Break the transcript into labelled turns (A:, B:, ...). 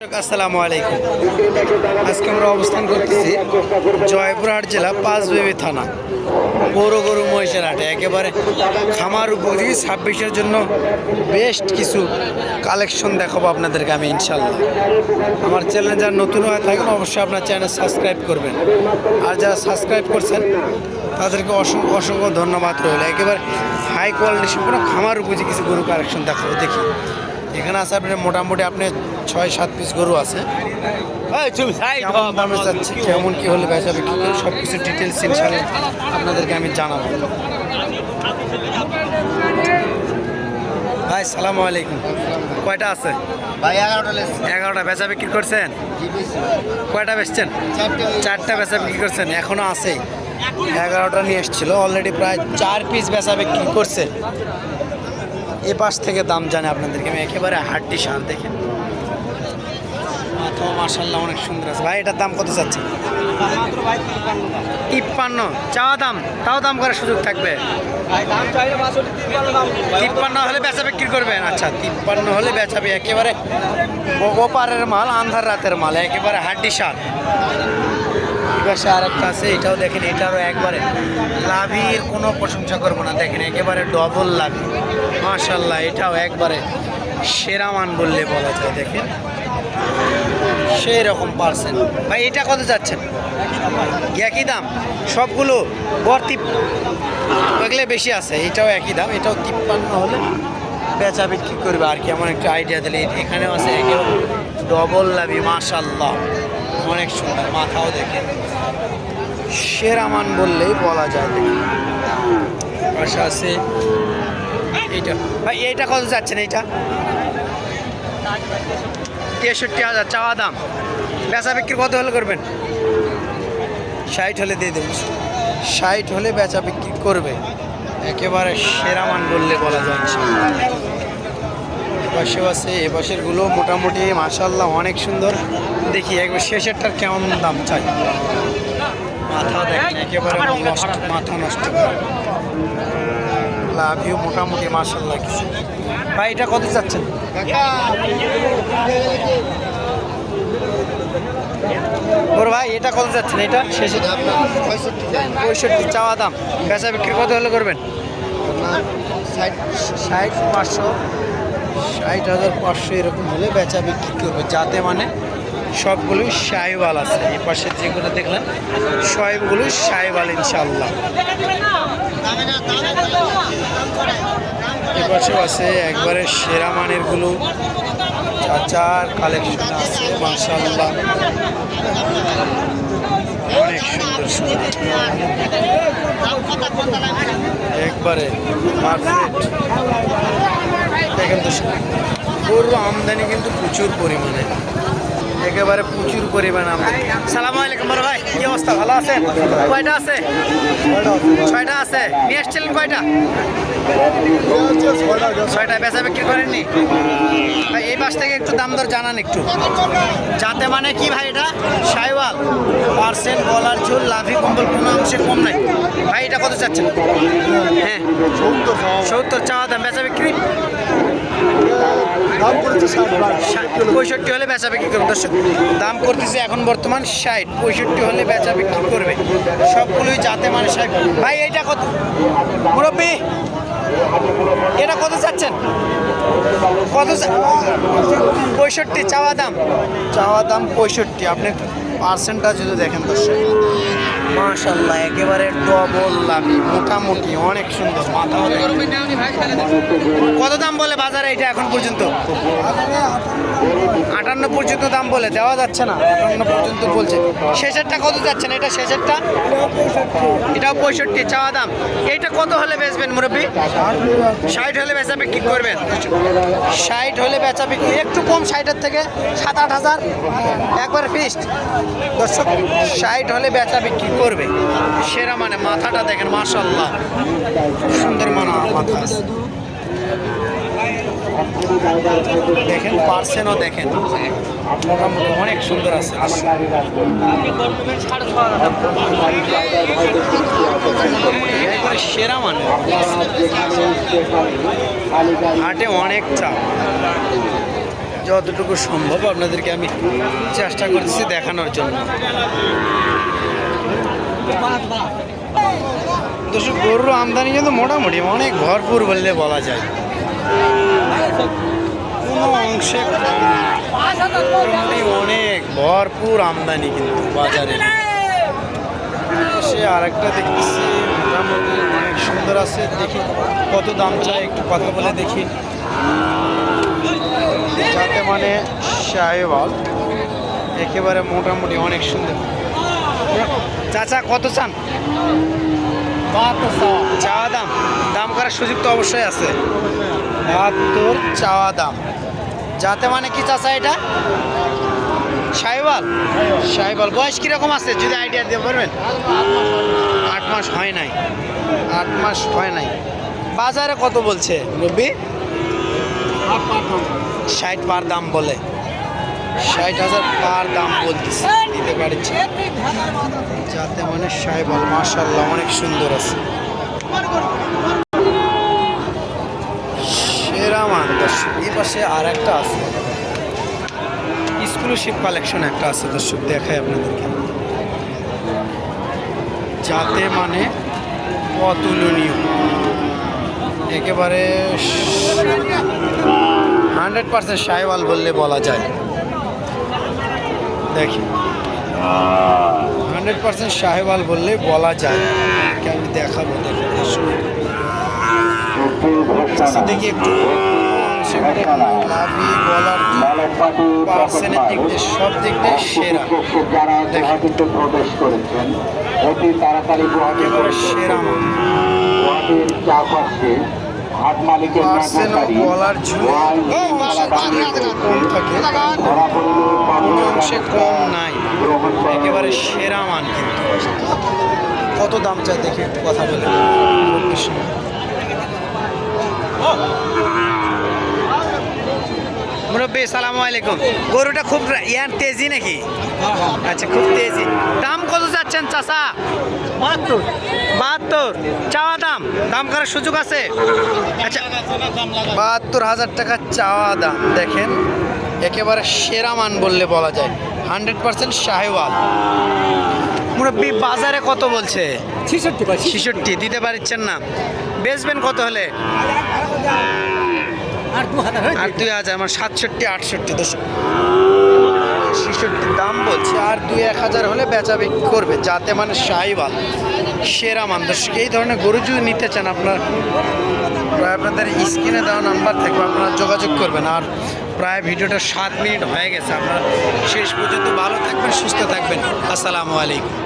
A: আসসালামু আলাইকুম। আজকে আমরা অবস্থান করতেছি জয়পুরহাট জেলা পাঁচবেবি থানা পৌর গরু মহিষের হাটে। একেবারে খামার উপযোগী, ছাব্বিশের জন্য বেস্ট কিছু কালেকশন দেখাবো আপনাদেরকে আমি, ইনশাল্লাহ। আমার চ্যানেল যারা নতুন হয়ে থাকেন, অবশ্যই আপনার চ্যানেল সাবস্ক্রাইব করবেন। আর যারা সাবস্ক্রাইব করছেন, তাদেরকে অসংখ্য অসংখ্য ধন্যবাদ রইল। একেবারে হাই কোয়ালিটি সম্পূর্ণ খামার উপযোগী কিছু গরু কালেকশন দেখাবো, দেখি। এখানে আছে আপনার মোটামুটি আপনি ছয় সাত পিস গরু আছে। কেমন দামে যাচ্ছে কেমন কি হলে বেচা বিক্রি করে সব কিছু ডিটেলস ইনশাল্লাহ আপনাদেরকে আমি জানাব। ভাই সালামু আলাইকুম। কয়টা আছে?
B: ভাই এগারোটা
A: এগারোটা বেচা বিক্রি করছেন? কয়টা বেচছেন? চারটা। বেচা বিক্রি করছেন এখনও আছে। এগারোটা নিয়ে এসেছিল অলরেডি প্রায় চার পিস বেচা বিক্রি করছে। এ পাশ থেকে দাম জানে আপনাদেরকে। আমি একেবারে হাড্ডি সার দেখেন। মাথা মার্শাল্লাহ অনেক সুন্দর আছে। ভাই এটার দাম কত চাচ্ছে তিপ্পান্ন। চাওয়া দাম তাও দাম করার সুযোগ থাকবে। তিপ্পান্ন হলে বেচা বিক্রি করবেন। আচ্ছা তিপ্পান্ন হলে বেচাবে একেবারে গোপারের মাল আন্ধার রাতের মাল একেবারে হাড্ডি সার। পাশে আরেকটা আছে এটাও দেখেন এটারও একবারে লাভির কোনো প্রশংসা করব না। দেখেন একেবারে ডবল লাভি। মাশাল্লাহ এটাও একবারে সেরা মান বললে বলা যায়, দেখেন। সেই রকম পার্সেন্ট। ভাই, এটা কত যাচ্ছেন? একই দাম? সবগুলো ভর্তি ওগুলো বেশি আছে, এটাও একই দাম, এটাও তিপ্পান্ন হলে বেচা বিক্রি করবে। আর কি, এমন একটা আইডিয়া দিলে এখানেও আছে একেবারে ডবল লাভি মাশাল্লাহ অনেক সুন্দর, মাথাও দেখে সেরা মান বললেই বলা যায়, দেখেন। পাশে আছে এইটা। ভাই, এইটা কত যাচ্ছেন এইটা? তেষট্টি হাজার, চাওয়া দাম। বেচা বিক্রি কত হলে করবেন? ষাট হলে দিয়ে দেবেন ষাট হলে বেচা বিক্রি করবে। একেবারে সেরা মান বললে বলা যায়। এপাশেও আছে এপাশের মোটামুটি মাসাল্লাহ অনেক সুন্দর। দেখি একবার শেষেরটার কেমন দাম চাই। মাথা দেখেন, একেবারে মাথা নষ্ট। লাভিও মোটামুটি মাসাল্লাহ কিছু। ভাই, এটা কত চাচ্ছেন? বড় ভাই, এটা কত যাচ্ছেন এটা? শেষে পঁয়ষট্টি, চাওয়া দাম। বেচা বিক্রি কত হলে করবেন? ষাট, পাঁচশো। ষাট হাজার পাঁচশো এরকম হলে বেচা বিক্রি করবে, যাতে মানে সবগুলোই সাহেবাল আছে। এই পাশে যেগুলো দেখলেন, সবগুলো সাহেবাল ইনশাল্লাহ এই পাশেও আছে একবারে সেরা মানেরগুলো চাচার কালেকশন আছে মাশাল্লাহ অনেক সুন্দর সুন্দর। একবারে পারফেক্ট দেখেন তো আমদানি কিন্তু প্রচুর পরিমাণে। একেবারে প্রচুর পরিমাণ আমদানি সালাম আলাইকুম বড় ভাই, কি অবস্থা? ভালো আছেন? কয়টা আছে? ছয়টা আছে। নিয়ে এসছিলেন কয়টা? ছয়টা বেচা বিক্রি করেননি? ভাই, এই পাশ থেকে একটু দাম দর জানান একটু। যাতে মানে কি ভাই এটা? সাইওয়াল। পার্সেন্ট গলার ঝোল, লাভি কম্বল, কোনো অংশে কম নাই। ভাই, এটা কত চাচ্ছেন? হ্যাঁ। সত্তর চাওয়া দাম, বেচা বিক্রি? ষাট, পঁয়ষট্টি হলে বেচা বিক্রি করবে। দর্শক দাম করতেছে এখন বর্তমান ষাট পঁয়ষট্টি হলে বেচা বিক্রি করবে। সবগুলোই যাতে মানে ষাট ভাই এটা কত? মুরব্বী এটা কত চাচ্ছেন? কত পঁয়ষট্টি চাওয়া দাম? চাওয়া দাম পঁয়ষট্টি। আপনি পার্সেন্টটা যদি দেখেন দর্শক। মাশাল্লাহ একেবারে ডবল লাভি মোটামুটি অনেক সুন্দর মাথা কত দাম বলে বাজারে এটা এখন পর্যন্ত? আটান্ন পর্যন্ত দাম বলে দেওয়া যাচ্ছে না। আটান্ন পর্যন্ত বলছে। শেষেরটা কত যাচ্ছে না এটা শেষেরটা? এটাও পঁয়ষট্টি চাওয়া দাম। এইটা কত হলে বেচবেন মুরব্বী? ষাট হলে বেচা বিক্রি করবেন। ষাট হলে বেচা বিক্রি, একটু কম ষাটের থেকে সাত, আট হাজার, একবার ফিস্ট দর্শক, ষাট হলে বেচা বিক্রি করবে। সেরা মানে মাথাটা দেখেন মাশাল্লাহ খুব সুন্দর মানা মাথা। দেখেন পার্সেনও দেখেন। মোটামুটি অনেক সুন্দর আছে। সেরা মানে হাটে অনেক চাপ। যতটুকু সম্ভব আপনাদেরকে আমি চেষ্টা করতেছি দেখানোর জন্য। দর্শক গরুর আমদানি কিন্তু মোটামুটি অনেক ভরপুর বললে বলা যায়। কোনো অংশে অনেক। ভরপুর আমদানি কিন্তু বাজারে। সে আরেকটা দেখতেছি মোটামুটি অনেক সুন্দর আছে। দেখি কত দাম চাই একটু কথা বলে দেখি। যাতে মানে সাহেবাল একেবারে মোটামুটি অনেক সুন্দর। চাচা কত চান? চা দাম? দাম করার সুযোগ তো অবশ্যই আছে। বাহাত্তর চাওয়া দাম। যাতে মানে কি চাচা এটা? সাহেবাল সাহেবাল বয়স কীরকম আছে? যদি আইডিয়া দিতে পারবেন আট মাস হয় নাই। আট মাস হয় নাই। বাজারে কত বলছে রবি ষাট পার দাম বলে। ষাট হাজার পার দাম বলতেছে। দিতে পারছে। যাতে মানে সাহেবাল মাশাল্লাহ অনেক সুন্দর আছে। পাশে আর একটা আছে। স্কলারশিপ কালেকশন একটা আছে দর্শক দেখায় আপনাদেরকে। যাতে মানে অতুলনীয়। একেবারে হান্ড্রেড পার্সেন্ট সাহেবাল বললে বলা যায়। দেখি। হান্ড্রেড পার্সেন্ট সাহেবাল বললে বলা যায়। আমি দেখাবো দেখি। আচ্ছা, দেখি একটু। অংশে লাভি বলার পার্সেন্টের দিক দিয়ে সব দিক দিয়ে সেরা।
B: যারা
A: দেখি।
B: প্রবেশ করেছেন অতি তাড়াতাড়ি
A: সেরা
B: চারপাশে হাট মালিকের
A: বলার কম থাকে?
B: ধরা পড়লে
A: কোনো অংশে কম নাই। একেবারে সেরা মান কিন্তু। কত দাম চাই দেখি একটু কথা বলে। মুরব্বী সালামু আলাইকুম। গরুটা খুব ইয়ার তেজি নাকি? আচ্ছা খুব তেজি। দাম কত যাচ্ছেন চাচা? বাহাত্তর। বাহাত্তর। চাওয়া দাম? দাম করার সুযোগ আছে? আচ্ছা বাহাত্তর হাজার টাকা চাওয়া দাম দেখেন। একেবারে সেরা মান বললে বলা যায়। হান্ড্রেড পার্সেন্ট সাহেওয়াল মুরব্বী বাজারে কত বলছে?
C: ছেষট্টি
A: ছিষট্টি। দিতে পারছেন না। বেচবেন কত হলে?
C: হাজার।
A: আর দুই হাজার, আমার সাতষট্টি, আটষট্টি, দশ। ছেষট্টির দাম বলছে, আর দুই এক হাজার হলে বেচা করবে। যাতে মানে সাইবাল সেরা মান। দর্শক, এই ধরনের গরু যদি নিতে চান, আপনার প্রায় আপনাদের স্ক্রিনে দেওয়া নাম্বার থাকবে, আপনারা যোগাযোগ করবেন। আর প্রায় ভিডিওটা সাত মিনিট হয়ে গেছে। আপনারা শেষ পর্যন্ত ভালো থাকবেন, সুস্থ থাকবেন। আসসালামু আলাইকুম।